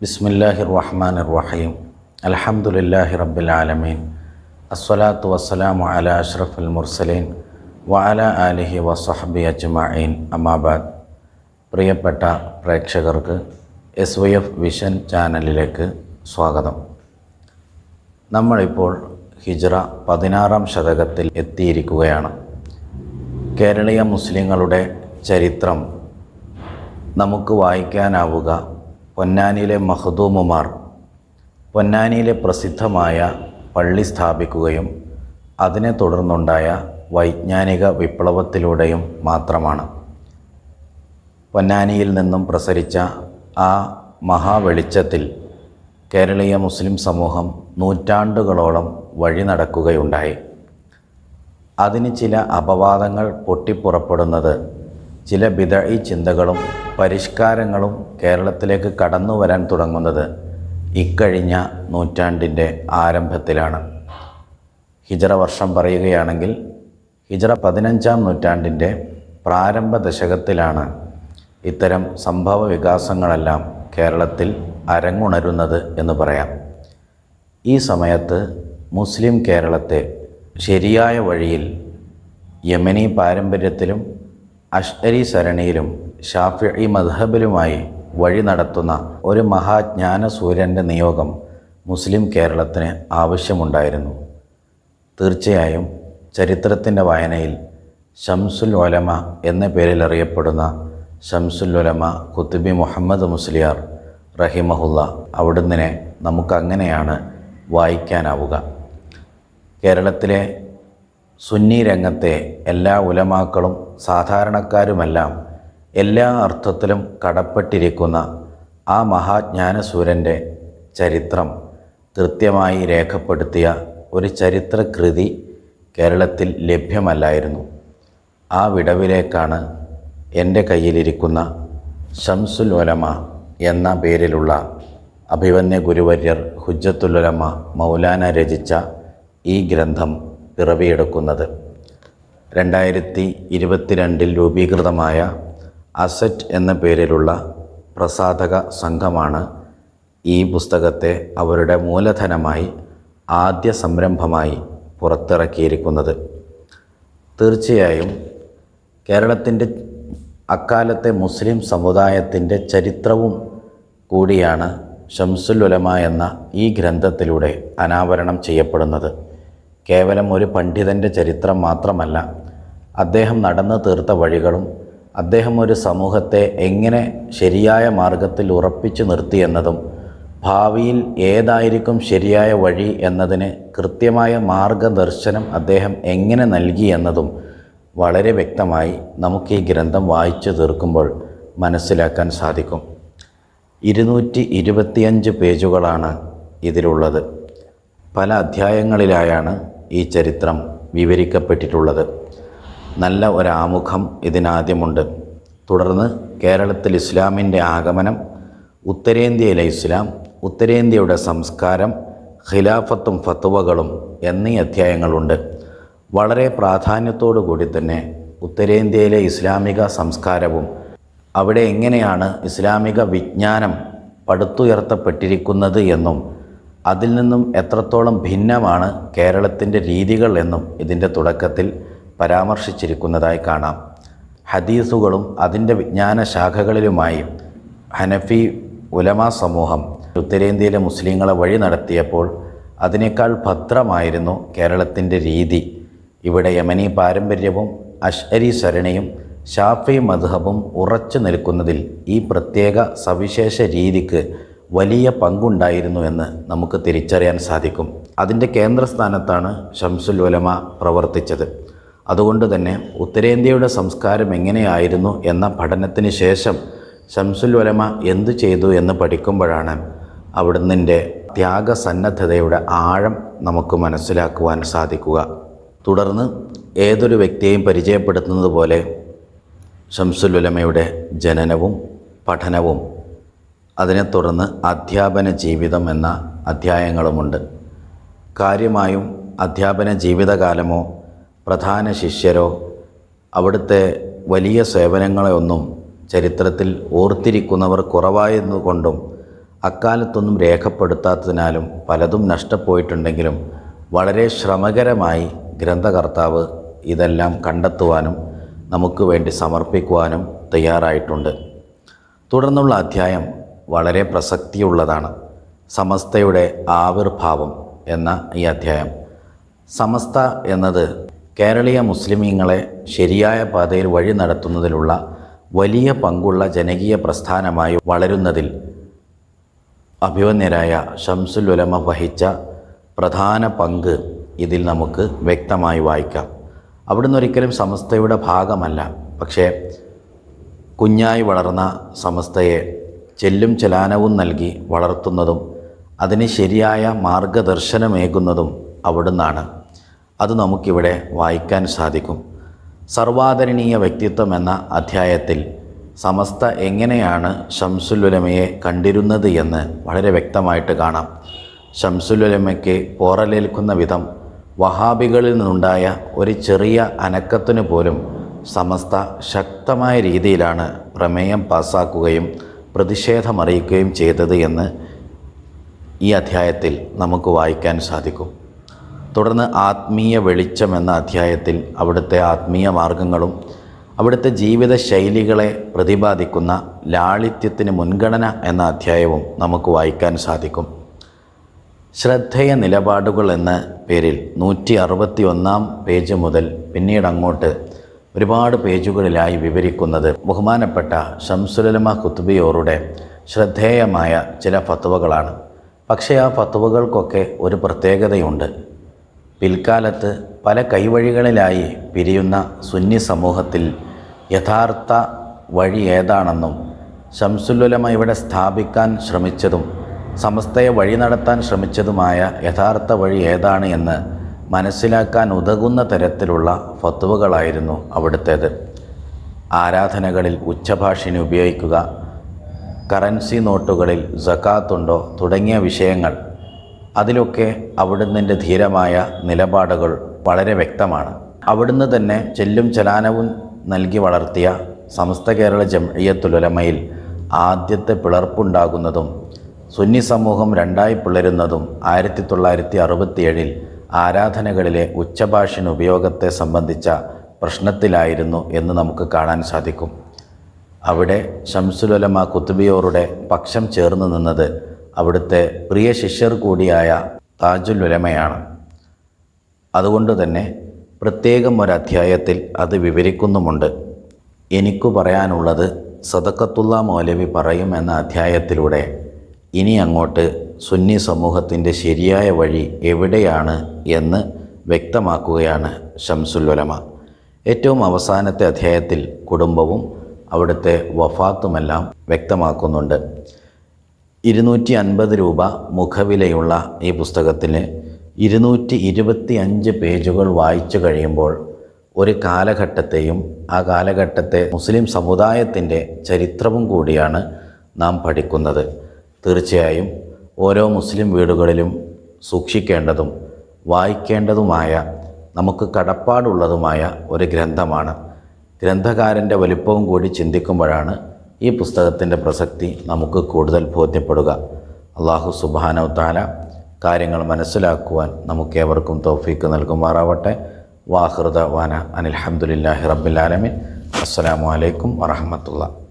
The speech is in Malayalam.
ബിസ്മില്ലാഹി റഹ്മാൻ റഹീം അൽഹംദുലില്ലാഹി റബ്ബിൽ ആലമീൻ. അസ്സലാത്തു വസ്സലാമു അല അഷ്റഫുൽ മുർസലീൻ വഅല ആലിഹി വസഹബി അജ്മഈൻ. അമാബാദ് പ്രിയപ്പെട്ട പ്രേക്ഷകർക്ക് എസ് വൈ എഫ് വിഷൻ ചാനലിലേക്ക് സ്വാഗതം. നമ്മളിപ്പോൾ ഹിജ്റ പതിനാറാം ശതകത്തിൽ എത്തിയിരിക്കുകയാണ്. കേരളീയ മുസ്ലിങ്ങളുടെ ചരിത്രം നമുക്ക് വായിക്കാനാവുക പൊന്നാനിയിലെ മഹദൂമുമാർ പൊന്നാനിയിലെ പ്രസിദ്ധമായ പള്ളി സ്ഥാപിക്കുകയും അതിനെ തുടർന്നുണ്ടായ വൈജ്ഞാനിക വിപ്ലവത്തിലൂടെയും മാത്രമാണ്. പൊന്നാനിയിൽ നിന്നും പ്രസരിച്ച ആ മഹാവെളിച്ചത്തിൽ കേരളീയ മുസ്ലിം സമൂഹം നൂറ്റാണ്ടുകളോളം വഴി നടക്കുകയുണ്ടായി. അതിന് ചില അപവാദങ്ങൾ പൊട്ടിപ്പുറപ്പെടുന്നത് ചില ബിദഴി ചിന്തകളും പരിഷ്കാരങ്ങളും കേരളത്തിലേക്ക് കടന്നു വരാൻ തുടങ്ങുന്നത് ഇക്കഴിഞ്ഞ നൂറ്റാണ്ടിന്റെ ആരംഭത്തിലാണ്. ഹിജറ വർഷം പറയുകയാണെങ്കിൽ ഹിജറ പതിനഞ്ചാം നൂറ്റാണ്ടിന്റെ പ്രാരംഭ ദശകത്തിലാണ് ഇത്തരം സംഭവ വികാസങ്ങളെല്ലാം കേരളത്തിൽ അരങ്ങുണരുന്നത് എന്ന് പറയാം. ഈ സമയത്ത് മുസ്ലിം കേരളത്തെ ശരിയായ വഴിയിൽ യമനി പാരമ്പര്യത്തിലും അഷ്അരി സരണിയിലും ഷാഫി മദ്ഹബിലുമായി വഴി നടത്തുന്ന ഒരു മഹാജ്ഞാന സൂര്യന്റെ നിയോഗം മുസ്ലിം കേരളത്തിന് ആവശ്യമുണ്ടായിരുന്നു. തീർച്ചയായും ചരിത്രത്തിന്റെ വായനയിൽ ഷംസുൽ ഒലമ എന്ന പേരിൽ അറിയപ്പെടുന്ന ഷംസുൽ ഒലമ കുത്തുബി മുഹമ്മദ് മുസ്ലിയാർ റഹിമഹുല്ല അവിടുന്ന് നമുക്കങ്ങനെയാണ് വായിക്കാനാവുക. കേരളത്തിലെ സുന്നി രംഗത്തെ എല്ലാ ഉലമാക്കളും സാധാരണക്കാരുമെല്ലാം എല്ലാ അർത്ഥത്തിലും കടപ്പെട്ടിരിക്കുന്ന ആ മഹാജ്ഞാനസൂരന്റെ ചരിത്രം കൃത്യമായി രേഖപ്പെടുത്തിയ ഒരു ചരിത്രകൃതി കേരളത്തിൽ ലഭ്യമല്ലായിരുന്നു. ആ വിടവിലേക്കാണ് എന്റെ കയ്യിലിരിക്കുന്ന ഷംസുൽ ഒലമ എന്ന പേരിലുള്ള അഭിവന്യ ഗുരുവര്യർ ഹുജ്ജത്തുലുലമ മൗലാന രചിച്ച ഈ ഗ്രന്ഥം പിറവിയെടുക്കുന്നത്. രണ്ടായിരത്തി ഇരുപത്തിരണ്ടിൽ രൂപീകൃതമായ അസറ്റ് എന്ന പേരിലുള്ള പ്രസാധക സംഘമാണ് ഈ പുസ്തകത്തെ അവരുടെ മൂലധനമായി ആദ്യ സംരംഭമായി പുറത്തിറക്കിയിരിക്കുന്നത്. തീർച്ചയായും കേരളത്തിന്റെ അക്കാലത്തെ മുസ്ലിം സമുദായത്തിന്റെ ചരിത്രവും കൂടിയാണ് ഷംസുൽ ഉലമ എന്ന ഈ ഗ്രന്ഥത്തിലൂടെ അനാവരണം ചെയ്യപ്പെടുന്നത്. കേവലം ഒരു പണ്ഡിതന്റെ ചരിത്രം മാത്രമല്ല അദ്ദേഹം നടന്നു തീർത്ത വഴികളും അദ്ദേഹം ഒരു സമൂഹത്തെ എങ്ങനെ ശരിയായ മാർഗത്തിൽ ഉറപ്പിച്ചു നിർത്തിയെന്നതും ഭാവിയിൽ ഏതായിരിക്കും ശരിയായ വഴി എന്നതിന് കൃത്യമായ മാർഗദർശനം അദ്ദേഹം എങ്ങനെ നൽകി എന്നതും വളരെ വ്യക്തമായി നമുക്ക് ഈ ഗ്രന്ഥം വായിച്ചു തീർക്കുമ്പോൾ മനസ്സിലാക്കാൻ സാധിക്കും. ഇരുന്നൂറ്റി ഇരുപത്തിയഞ്ച് പേജുകളാണ് ഇതിലുള്ളത്. പല അധ്യായങ്ങളിലായാണ് ഈ ചരിത്രം വിവരിക്കപ്പെട്ടിട്ടുള്ളത്. നല്ല ഒരാമുഖം ഇതിനാദ്യമുണ്ട്. തുടർന്ന് കേരളത്തിൽ ഇസ്ലാമിന്റെ ആഗമനം ഉത്തരേന്ത്യയിലെ ഇസ്ലാം ഉത്തരേന്ത്യയുടെ സംസ്കാരം ഖിലാഫത്തും ഫത്തുവകളും എന്നീ അധ്യായങ്ങളുണ്ട്. വളരെ പ്രാധാന്യത്തോടു കൂടി തന്നെ ഉത്തരേന്ത്യയിലെ ഇസ്ലാമിക സംസ്കാരവും അവിടെ എങ്ങനെയാണ് ഇസ്ലാമിക വിജ്ഞാനം പടുത്തുയർത്തപ്പെട്ടിരിക്കുന്നത് എന്നും അതിൽ നിന്നും എത്രത്തോളം ഭിന്നമാണ് കേരളത്തിന്റെ രീതികൾ എന്നും ഇതിന്റെ തുടക്കത്തിൽ പരാമർശിച്ചിരിക്കുന്നതായി കാണാം. ഹദീസുകളും അതിന്റെ വിജ്ഞാന ശാഖകളിലുമായി ഹനഫി ഉലമാ സമൂഹം ഉത്തരേന്ത്യയിലെ മുസ്ലിങ്ങളെ വഴി നടത്തിയപ്പോൾ അതിനേക്കാൾ ഭദ്രമായിരുന്നു കേരളത്തിന്റെ രീതി. ഇവിടെ യമനി പാരമ്പര്യവും അഷ്അരി സരണിയും ഷാഫി മദ്ഹബും ഉറച്ചു നിൽക്കുന്നതിൽ ഈ പ്രത്യേക സവിശേഷ രീതിക്ക് വലിയ പങ്കുണ്ടായിരുന്നു എന്ന് നമുക്ക് തിരിച്ചറിയാൻ സാധിക്കും. അതിന്റെ കേന്ദ്രസ്ഥാനത്താണ് ഷംസുൽ ഉലമ പ്രവർത്തിച്ചത്. അതുകൊണ്ട് തന്നെ ഉത്തരേന്ത്യയുടെ സംസ്കാരം എങ്ങനെയായിരുന്നു എന്ന പഠനത്തിന് ശേഷം ഷംസുൽ ഉലമ എന്തു ചെയ്തു എന്ന് പഠിക്കുമ്പോഴാണ് അവിടുന്നിന്റെ ത്യാഗസന്നദ്ധതയുടെ ആഴം നമുക്ക് മനസ്സിലാക്കുവാൻ സാധിക്കുക. തുടർന്ന് ഏതൊരു വ്യക്തിയെയും പരിചയപ്പെടുത്തുന്നത് പോലെ ഷംസുൽ ഉലമയുടെ ജനനവും പഠനവും അതിനെ തുടർന്ന് അധ്യാപന ജീവിതം എന്ന അധ്യായങ്ങളുമുണ്ട്. കാര്യമായും അധ്യാപന ജീവിതകാലമോ പ്രധാന ശിഷ്യരോ അവിടുത്തെ വലിയ സേവനങ്ങളെ ഒന്നും ചരിത്രത്തിൽ ഓർത്തിരിക്കുന്നവർ കുറവായതുകൊണ്ടും അക്കാലത്തൊന്നും രേഖപ്പെടുത്താത്തതിനാലും പലതും നഷ്ടപ്പോയിട്ടുണ്ടെങ്കിലും വളരെ ശ്രമകരമായി ഗ്രന്ഥകർത്താവ് ഇതെല്ലാം കണ്ടെത്തുവാനും നമുക്ക് വേണ്ടി സമർപ്പിക്കുവാനും തയ്യാറായിട്ടുണ്ട്. തുടർന്നുള്ള അധ്യായം വളരെ പ്രസക്തിയുള്ളതാണ്. സമസ്തയുടെ ആവിർഭാവം എന്ന ഈ അധ്യായം. സമസ്ത എന്നത് കേരളീയ മുസ്ലിമീങ്ങളെ ശരിയായ പാതയിൽ വഴി നടത്തുന്നതിലുള്ള വലിയ പങ്കുള്ള ജനകീയ പ്രസ്ഥാനമായി വളരുന്നതിൽ അഭിവന്യരായ ഷംസുൽ ഉലമ വഹിച്ച പ്രധാന പങ്ക് ഇതിൽ നമുക്ക് വ്യക്തമായി വായിക്കാം. അവിടുന്ന് ഒരിക്കലും സമസ്തയുടെ ഭാഗമല്ല. പക്ഷേ കുഞ്ഞായി വളർന്ന സമസ്തയെ ചെല്ലും ചലാനവും നൽകി വളർത്തുന്നതും അതിന് ശരിയായ മാർഗദർശനമേകുന്നതും അവിടുന്നാണ്. അത് നമുക്കിവിടെ വായിക്കാൻ സാധിക്കും. സർവാദരണീയ വ്യക്തിത്വം എന്ന അധ്യായത്തിൽ സമസ്ത എങ്ങനെയാണ് ഷംസുലുലമയെ കണ്ടിരുന്നത് എന്ന് വളരെ വ്യക്തമായിട്ട് കാണാം. ഷംസുലുലമയ്ക്ക് പോറലേൽക്കുന്ന വിധം വഹാബികളിൽ നിന്നുണ്ടായ ഒരു ചെറിയ അനക്കത്തിനു പോലും സമസ്ത ശക്തമായ രീതിയിലാണ് പ്രമേയം പാസ്സാക്കുകയും പ്രതിഷേധമറിയിക്കുകയും ചെയ്തത് എന്ന് ഈ അധ്യായത്തിൽ നമുക്ക് വായിക്കാൻ സാധിക്കും. തുടർന്ന് ആത്മീയ വെളിച്ചം എന്ന അധ്യായത്തിൽ അവിടുത്തെ ആത്മീയ മാർഗങ്ങളും അവിടുത്തെ ജീവിത ശൈലികളെ പ്രതിപാദിക്കുന്ന ലാളിത്യത്തിന് മുൻഗണന എന്ന അധ്യായവും നമുക്ക് വായിക്കാൻ സാധിക്കും. ശ്രദ്ധേയ നിലപാടുകൾ എന്ന പേരിൽ നൂറ്റി അറുപത്തി ഒന്നാം പേജ് മുതൽ പിന്നീട് അങ്ങോട്ട് ഒരുപാട് പേജുകളിലായി വിവരിക്കുന്നത് ബഹുമാനപ്പെട്ട ഷംസുലമ കുത്തുബിയോറുടെ ശ്രദ്ധേയമായ ചില ഫത്തുവകളാണ് പക്ഷേ ആ ഫത്തുവകൾക്കൊക്കെ ഒരു പ്രത്യേകതയുണ്ട്. പിൽക്കാലത്ത് പല കൈവഴികളിലായി പിരിയുന്ന സുന്നി സമൂഹത്തിൽ യഥാർത്ഥ വഴി ഏതാണെന്നും ഷംസുല്ലുലമ ഇവിടെ സ്ഥാപിക്കാൻ ശ്രമിച്ചതും സമസ്തയെ വഴി നടത്താൻ ശ്രമിച്ചതുമായ യഥാർത്ഥ വഴി ഏതാണ് എന്ന് മനസ്സിലാക്കാൻ ഉതകുന്ന തരത്തിലുള്ള ഫത്തുവകളായിരുന്നു അവിടുത്തേത്. ആരാധനകളിൽ ഉച്ചഭാഷിണി ഉപയോഗിക്കുക കറൻസി നോട്ടുകളിൽ ജക്കാത്തുണ്ടോ തുടങ്ങിയ വിഷയങ്ങൾ അതിലൊക്കെ അവിടുന്നിന്റെ ധീരമായ നിലപാടുകൾ വളരെ വ്യക്തമാണ്. അവിടുന്ന് തന്നെ ചെല്ലും ചലാനവും നൽകി വളർത്തിയ സമസ്ത കേരള ജംഇയത്തുലമയിൽ ആദ്യത്തെ പിളർപ്പുണ്ടാകുന്നതും സുന്നി സമൂഹം രണ്ടായി പിളരുന്നതും ആയിരത്തി തൊള്ളായിരത്തി അറുപത്തിയേഴിൽ ആരാധനകളിലെ ഉച്ചഭാഷിന് ഉപയോഗത്തെ സംബന്ധിച്ച പ്രശ്നത്തിലായിരുന്നു എന്ന് നമുക്ക് കാണാൻ സാധിക്കും. അവിടെ ഷംസുലമ കുത്തുബിയോറുടെ പക്ഷം ചേർന്ന് നിന്നത് അവിടുത്തെ പ്രിയ ശിഷ്യർ കൂടിയായ താജുൽ ഉലമയാണ് അതുകൊണ്ട് തന്നെ പ്രത്യേകം അധ്യായത്തിൽ അത് വിവരിക്കുന്നുമുണ്ട്. എനിക്കു പറയാനുള്ളത് സദക്കത്തുള്ള മൗലവി പറയും എന്ന അധ്യായത്തിലൂടെ. ഇനി അങ്ങോട്ട് സുന്നി സമൂഹത്തിന്റെ ശരിയായ വഴി എവിടെയാണ് എന്ന് വ്യക്തമാക്കുകയാണ് ഷംസുൽ ഏറ്റവും അവസാനത്തെ അധ്യായത്തിൽ കുടുംബവും അവിടുത്തെ വഫാത്തുമെല്ലാം വ്യക്തമാക്കുന്നുണ്ട്. ഇരുന്നൂറ്റി അൻപത് രൂപ മുഖവിലയുള്ള ഈ പുസ്തകത്തിന് ഇരുന്നൂറ്റി ഇരുപത്തി അഞ്ച് പേജുകൾ വായിച്ചു കഴിയുമ്പോൾ ഒരു കാലഘട്ടത്തെയും ആ കാലഘട്ടത്തെ മുസ്ലിം സമുദായത്തിന്റെ ചരിത്രവും കൂടിയാണ് നാം പഠിക്കുന്നത്. തീർച്ചയായും ഓരോ മുസ്ലിം വീടുകളിലും സൂക്ഷിക്കേണ്ടതും വായിക്കേണ്ടതുമായ നമുക്ക് കടപ്പാടുള്ളതുമായ ഒരു ഗ്രന്ഥമാണ്. ഗ്രന്ഥകാരന്റെ വലിപ്പവും കൂടി ചിന്തിക്കുമ്പോഴാണ് ഈ പുസ്തകത്തിന്റെ പ്രസക്തി നമുക്ക് കൂടുതൽ ബോധ്യപ്പെടുക. അള്ളാഹു സുബാനവ് താല കാര്യങ്ങൾ മനസ്സിലാക്കുവാൻ നമുക്കേവർക്കും തൗഫീക്ക് നൽകുമാറാവട്ടെ. വാഹൃദ വാന അനിൽഹമുല്ലാഹി റബ്ബിലാലമിൻ അസ്സലാമു അലൈക്കും വറഹമത്തുള്ള